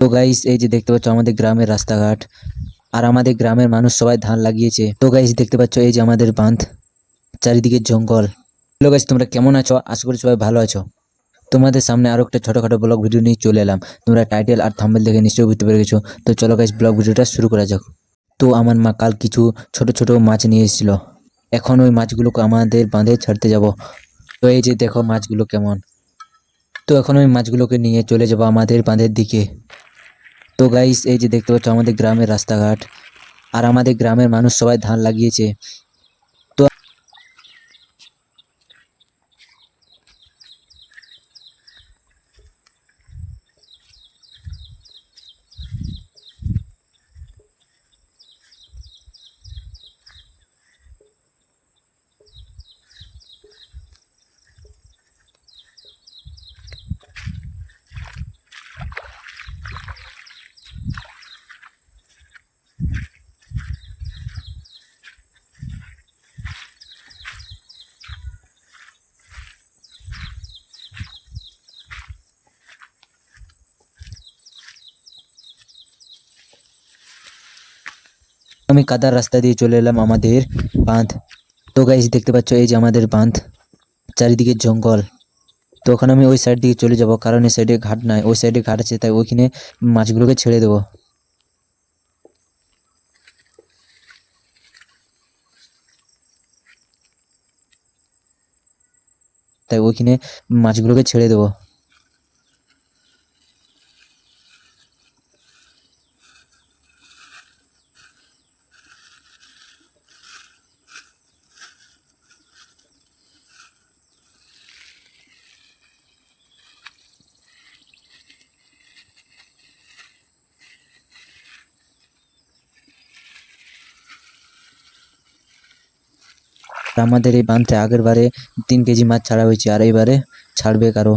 তো গাইস এই যে দেখতে পাচ্ছ আমাদের গ্রামের রাস্তাঘাট, আর আমাদের গ্রামের মানুষ সবাই ধান লাগিয়েছে। তো গাইস দেখতে পাচ্ছ এই যে আমাদের বাঁধ, চারিদিকে জঙ্গল। হ্যালো গাইস তোমরা কেমন আছো? আশা করি সবাই ভালো আছো। তোমাদের সামনে আরও একটা ছোটখাটো ব্লগ ভিডিও নিয়ে চলে এলাম। তোমরা টাইটেল আর থাম্বনেল দেখে নিশ্চয়ই বুঝতে পেরে গেছো। তো চলো গাইস ব্লগ ভিডিওটা শুরু করা যাক। তো আমার মা কাল কিছু ছোট ছোট মাছ নিয়ে এসেছিল। এখন ওই মাছগুলোকে আমাদের বাঁধে ছাড়তে যাব। তো এই যে দেখো মাছগুলো কেমন। তো এখন ওই মাছগুলোকে নিয়ে চলে যাব আমাদের বাঁধের দিকে। তো গাইস এই যে দেখতে পাচ্ছ আমাদের গ্রামের রাস্তাঘাট। আর আমাদের গ্রামের মানুষ সবাই ধান লাগিয়েছে। আমি কাদার রাস্তা দিয়ে চলে এলাম আমাদের বাঁধ। তো গাইস দেখতে পাচ্ছ এই যে আমাদের বাঁধ, চারিদিকে জঙ্গল। তো ওখানে আমি ওই সাইড দিকে চলে যাব, কারণ এই সাইডে ঘাট নাই। ওই সাইডে ঘাট আছে, তাই ওইখানে মাছগুলোকে ছেড়ে দেবো। তাই ওইখানে মাছগুলোকে ছেড়ে দেবো। আমাদের এই বাঁধতে আগের বারে তিন কেজি মাছ ছাড়া হয়েছে আর এইবারে ছাড়বে কারও।